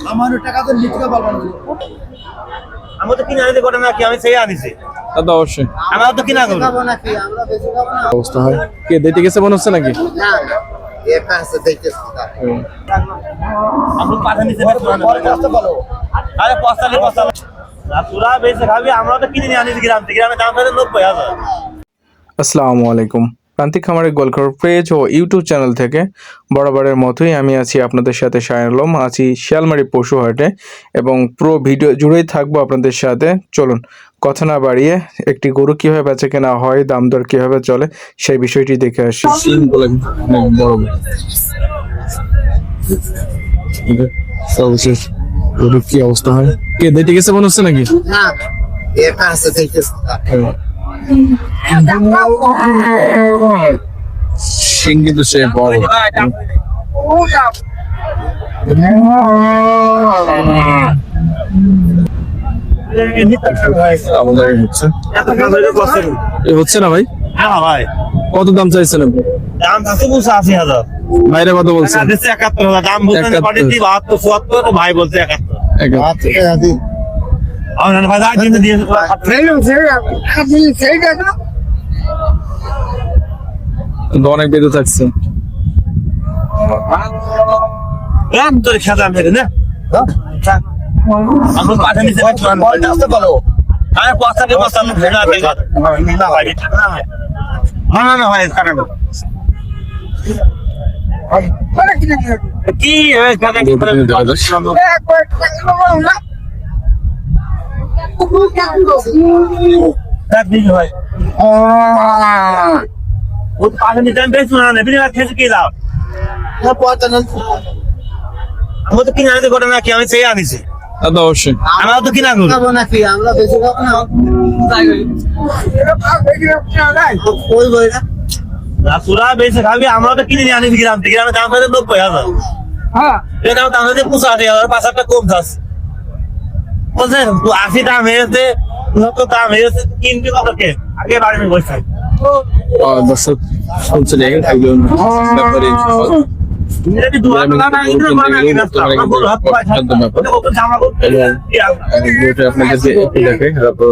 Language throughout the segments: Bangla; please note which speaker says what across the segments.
Speaker 1: সামান্য টাকা তো নিতে পারব না।
Speaker 2: আমি তো কিনে আনিতে কি? আমি সেই আনিছি।
Speaker 3: তা তো অবশ্যই।
Speaker 2: আমার তো কিনা করব।
Speaker 3: অবস্থা হয়। কে গেছে মনে হচ্ছে নাকি?
Speaker 1: না
Speaker 2: আরে পস্তালে পস্তালে তোরা বেশি খাবি আমরা তো কিনে নিয়ে আনিছি গ্রাম। থেকে গ্রামে দাম নব্বই হাজার।
Speaker 3: আসসালামু আলাইকুম। প্রান্তিক খামারের গোলখর পেজ ও ইউটিউব চ্যানেল থেকে বরাবরের মতোই আমি আছি আপনাদের সাথে শায়নলম আছি শিয়ালমারি পশু হাটে এবং পুরো ভিডিও জুড়েই থাকব আপনাদের সাথে। চলুন কথা না বাড়িয়ে একটি গরু কীভাবে বেচে কেনা হয় দাম দর কীভাবে চলে সেই বিষয়টি দেখে আসি। গরুর কি অবস্থা হয়? কে দেখতে গেছে মনে হচ্ছে নাকি?
Speaker 1: না আছে
Speaker 3: কিন্তু সে বড়। হচ্ছে। না ভাই
Speaker 2: হ্যাঁ ভাই?
Speaker 3: কত দাম চাইছেন আপনি?
Speaker 2: দাম আছে বলছে আশি হাজার
Speaker 3: বাইরে কত
Speaker 2: দিচ্ছে একাত্তর হাজার। দাম বলছে
Speaker 3: একাত্তর।
Speaker 2: বাহাত্তর চুয়াত্তর ভাই বলছে একাত্তর।
Speaker 3: এক-
Speaker 2: আমার দাম কিনে দিয়েছে
Speaker 3: কিন্তু অনেক বেঁধে থাকছে।
Speaker 2: তোর খেতে আমি না আমি পাঠা নিতে
Speaker 1: পরে আসতে পারো।
Speaker 2: আরে পস্তালে পস্তালে ভেড়া ভেড়া না। আমার তো কিনা করব
Speaker 1: খাব নাকি? আমরা বেশি খাব না। ওই বই না।
Speaker 2: তোরা বেশি খাবি আমরা তো কিনে নিয়ে আনিছি গ্রাম থেকে। গ্রামে দাম ফেলে নব্বই হাজার। এ দাম দাম হচ্ছে পঁচাশি হাজার পাঁচ হাজার কম থাকছে তো আশি দাম হয়েছে উনসত্তর দাম হয়েছে কিনবি কত কে আগে বাড়ি বসে
Speaker 3: দর্শক একজন ব্যাপারী।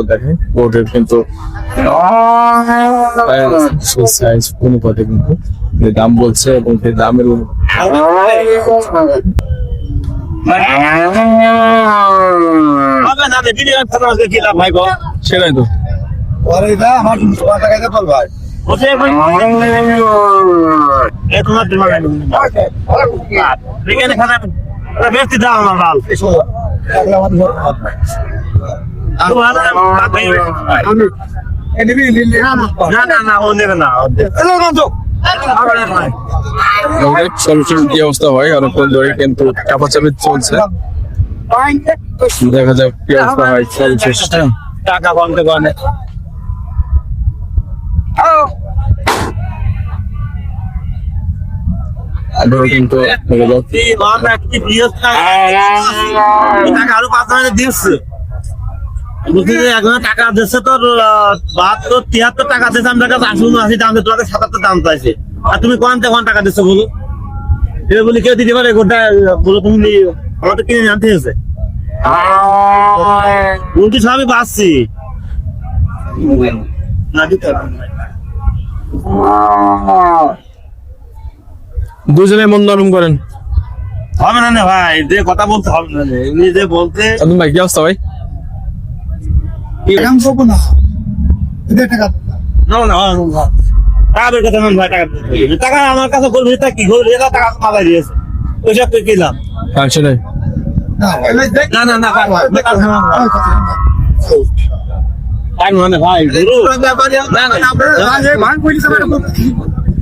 Speaker 2: টাকা
Speaker 3: অনুপাতে কিন্তু দাম বলছে এবং সেই দামের সেটাই তো।
Speaker 1: পরে না আমার
Speaker 2: মাল না না না ও নেবে না
Speaker 3: সলিউশন কি অবস্থা হয়? অনেকক্ষণ ধরে কিন্তু চাপাচাপি চলছে। দেখা যাক কি অবস্থা হয় সর্বশেষ
Speaker 2: টাকা কমতে কমে
Speaker 3: আবারও কিন্তু দেখা যাক।
Speaker 2: আরও পাঁচ হাজার দিচ্ছে টাকা দিচ্ছে তোর বাহাত্তর তিয়াত্তর টাকা দিচ্ছে আমার কাছে আশি দাম দিচ্ছে তোমাকে সাতাত্তর দাম চাইছে আর তুমি কোন কোন টাকা দিচ্ছ বলো? এবার বলি কেউ দিতে পারে গোটা বলো তুমি কিনে আনতে হয়েছে। সবই পাচ্ছি।
Speaker 3: দুজনে মন নরম করেন।
Speaker 2: হবে না ভাই যে কথা বলতে হবে না এমনি যে বলতে
Speaker 3: ভাই কি অবস্থা ভাই?
Speaker 1: কাম করব না টাকা
Speaker 2: না না। টাকা বের করতে ভাই টাকা। টাকা আমার কাছে বলবি তা কি করবি এটা টাকা মালাই দিয়েছে ওইসব
Speaker 3: হ্যাঁ
Speaker 1: না
Speaker 2: না না ভাই। ভাই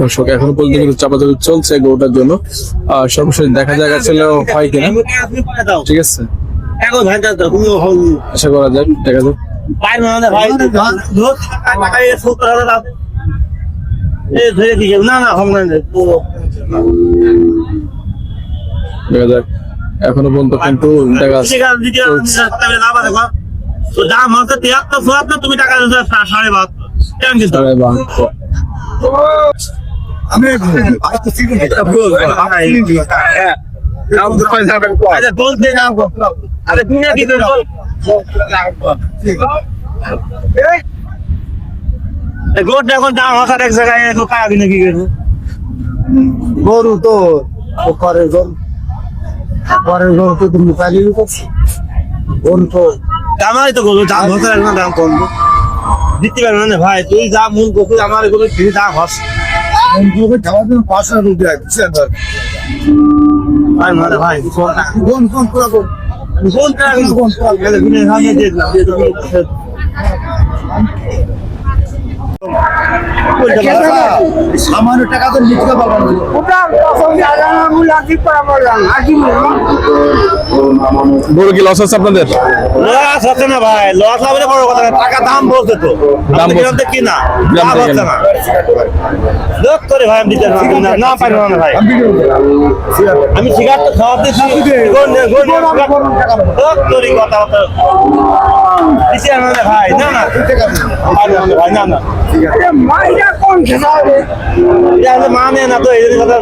Speaker 2: দর্শক,
Speaker 3: এখনও পর্যন্ত চাপাচাপি চলছে গরুটার জন্য। আর সর্বশেষ দেখা যাক আসলে ঠিক আছে? আশা করা যাক দেখা যাক।
Speaker 2: না না।
Speaker 3: দেখা যাক। এখনও পর্যন্ত কিন্তু দেখা।
Speaker 2: দাম হচ্ছে তিয়াত্তর চুয়াত্তর তুমি টাকা দিতে সাড়ে বাহাত্তর।
Speaker 3: সাড়ে বাহাত্তর।
Speaker 1: আমি ভাই তো সিজন
Speaker 2: আচ্ছা বলতে না আরে তুমি কি গোট এখন দাম এক জায়গায় নাকি গেছে
Speaker 1: গরু তো করে গরু পরের গরু তো তুমি পালিয়ে করছি গরু তো
Speaker 2: আমারই তো গরু দাম হসার এখন দাম কম দিতে পারবে না ভাই তুই যা মূল গরু আমার গরু তুই দাম হস
Speaker 1: খাওয়ার জন্য পাঁচশো রুপিয়া দিচ্ছেন
Speaker 2: ভাই মানে ভাই কোন
Speaker 1: কোন কোন পুরো কোন
Speaker 2: কোন টাকা কোন টাকা গেলে তুমি আমি দেখলাম যে তুমি
Speaker 1: সামান্য টাকা তো নিতে পারব না
Speaker 3: গরু কি লস আছে আপনাদের?
Speaker 2: লস হচ্ছে না ভাই লস হবে বড় কথা টাকা দাম বলছে তো।
Speaker 3: দাম
Speaker 2: দাম
Speaker 3: বলছে।
Speaker 2: বলছে কি না
Speaker 3: দাম
Speaker 2: লাভ না। লোক করে ভাই আমি দিতে না না পারব না ভাই। আমি সিগারেট তো খাওয়াতে গোল নে গোল নে লোক তোরই কথা হতো দিতে পারব না ভাই না না। পারব না ভাই না না এটা হলে মানে না তো এই কথা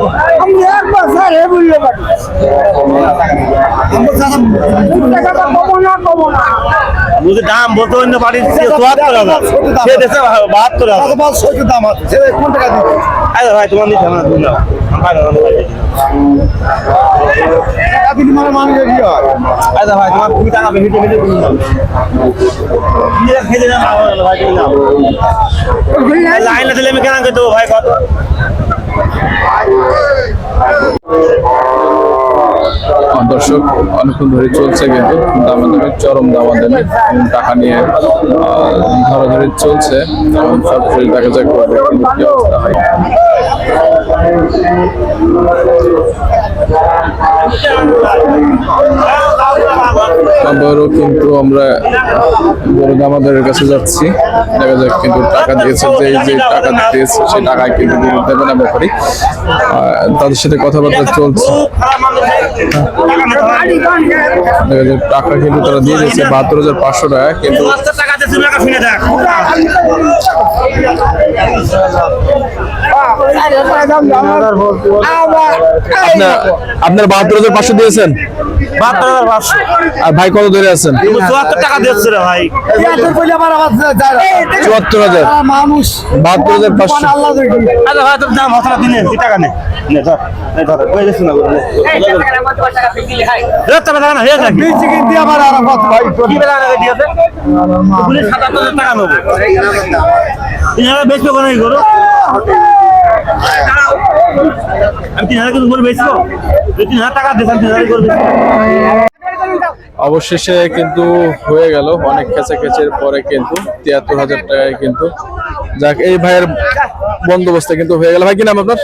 Speaker 2: বুঝে দাম বলতে অন্য বাড়ির চুয়াত্তর হাজার। সে দেশে বাহাত্তর হাজার।
Speaker 1: দাম আছে? কোন টাকা দিবে?
Speaker 2: আরে ভাই তোমার নিতে হবে না তুমি নাও আমি পারব না ভাই
Speaker 1: টাকা দিলে মানে কি হয়
Speaker 2: আচ্ছা ভাই তোমার তুমি টাকা বেশি বেশি তুমি নাও নিজে খেলে না ভাই তুমি নাও লাইন দিলে আমি কেন করতে ভাই কত?
Speaker 3: দর্শক, অনেকক্ষণ ধরে চলছে কিন্তু দামাদামি, চরম দামাদামি টাকা নিয়ে ধরাধরি চলছে। এবং সরাসরি দেখা যাক কিন্তু কি অবস্থা হয়। আবারও কিন্তু আমরা বড় দামাদারের কাছে যাচ্ছি। দেখা যাক কিন্তু টাকা দিয়েছে যে যে টাকা দিয়েছে সেই টাকায় কিন্তু দেবে না ব্যাপারে তাদের সাথে কথাবার্তা চলছে। দেখা যাক, টাকা কিন্তু তারা দিয়ে দিয়েছে, বাহাত্তর হাজার পাঁচশো টাকা। কিন্তু
Speaker 2: দেখ।
Speaker 3: আপনার আপনার বাহাত্তর হাজার পাঁচশো দিয়েছেন?
Speaker 2: বাহাত্তর হাজার পাঁচশো।
Speaker 3: আর ভাই কত ধরে আছেন?
Speaker 2: চুয়াত্তর টাকা দিচ্ছ রে ভাই।
Speaker 3: চুয়াত্তর হাজার।
Speaker 1: মানুষ
Speaker 3: বাহাত্তর হাজার পাঁচশো।
Speaker 1: আল্লাহ দেখি
Speaker 2: আচ্ছা ভাই তুমি দাম হতলা দিনে তুই টাকা নে। নে ধর নে ধর ওই দেখছ না রে তবে টাকা না যাক
Speaker 1: বেশি কিনতে আবার আর কত ভাই
Speaker 2: কি বেলা লাগে দিয়েছে পুলিশ সাতাত্তর হাজার টাকা নেব। তিন হাজার বেচবো কেন এই গরু? আমি তিন হাজার কিন্তু গরু বেচবো। তিন হাজার টাকা দিস তিন হাজার গরু
Speaker 3: অবশেষে কিন্তু হয়ে গেল অনেক খেচা খেচের পরে কিন্তু তিয়াত্তর হাজার টাকায় কিন্তু যাক এই ভাইয়ের বন্দোবস্ত কিন্তু হয়ে গেল। ভাই কি নাম আপনার?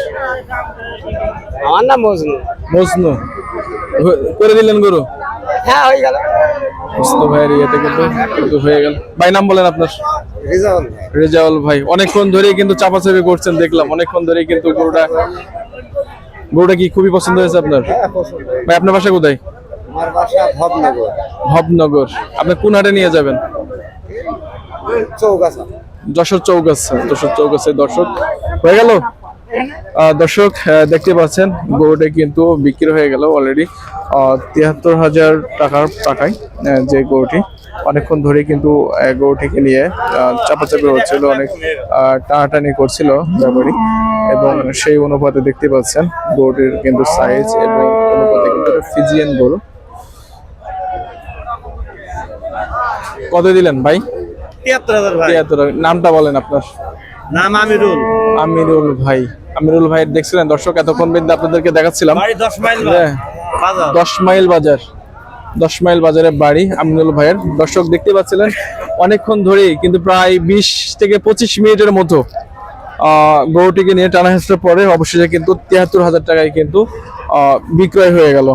Speaker 4: আমার নাম মজনু।
Speaker 3: মজনু। করে দিলেন গরু?
Speaker 4: হ্যাঁ হয়ে গেল।
Speaker 3: মজনু ভাইয়ের ইয়েতে কিন্তু কিন্তু হয়ে গেল। ভাই নাম বলেন আপনার? রেজাউল ভাই। অনেকক্ষণ ধরেই কিন্তু চাপাচাপি করছেন দেখলাম। অনেকক্ষণ ধরেই কিন্তু গরুটা গরুটা কি খুবই পছন্দ হয়েছে আপনার? ভাই আপনার বাসা কোথায়?
Speaker 1: আমার বাসা ভবনগর।
Speaker 3: ভবনগর। আপনি কোন হাটে নিয়ে যাবেন?
Speaker 1: চৌগাছা।
Speaker 3: যশোর চৌগাছা যশোর চৌগাছে দর্শক। হয়ে গেল? দর্শক দেখতে পাচ্ছেন গরুটা কিন্তু বিক্রি হয়ে গেল অলরেডি তিয়াত্তর হাজার টাকার টাকায় যে গরুটি অনেকক্ষণ ধরে কিন্তু গরুটিকে নিয়ে চাপাচাপি হচ্ছিল অনেক টানাটানি করছিল ব্যাপারী। এবং সেই অনুপাতে দেখতে পাচ্ছেন গরুটির কিন্তু সাইজ এবং অনুপাতে কিন্তু ফিজিয়ান গরু। কত দিলেন ভাই?
Speaker 2: তিয়াত্তর হাজার
Speaker 3: তিয়াত্তর নামটা বলেন আপনার।
Speaker 2: নাম আমিরুল।
Speaker 3: আমিরুল ভাই। আমিরুল ভাই দেখছিলেন? দর্শক এতক্ষণ বিন্দু আপনাদেরকে দেখাচ্ছিলাম।
Speaker 2: দশ মাইল
Speaker 3: দশ মাইল বাজার, দশ মাইল বাজারে বাড়ি আমিনুল ভাইয়ের। দর্শক দেখতে পাচ্ছিলেন, অনেকক্ষণ ধরেই, কিন্তু প্রায় বিশ থেকে পঁচিশ মিনিটের মতো গরুটিকে নিয়ে টানা হেঁচড়ে পরে অবশেষে কিন্তু তিয়াত্তর হাজার টাকায় কিন্তু বিক্রয় হয়ে গেল।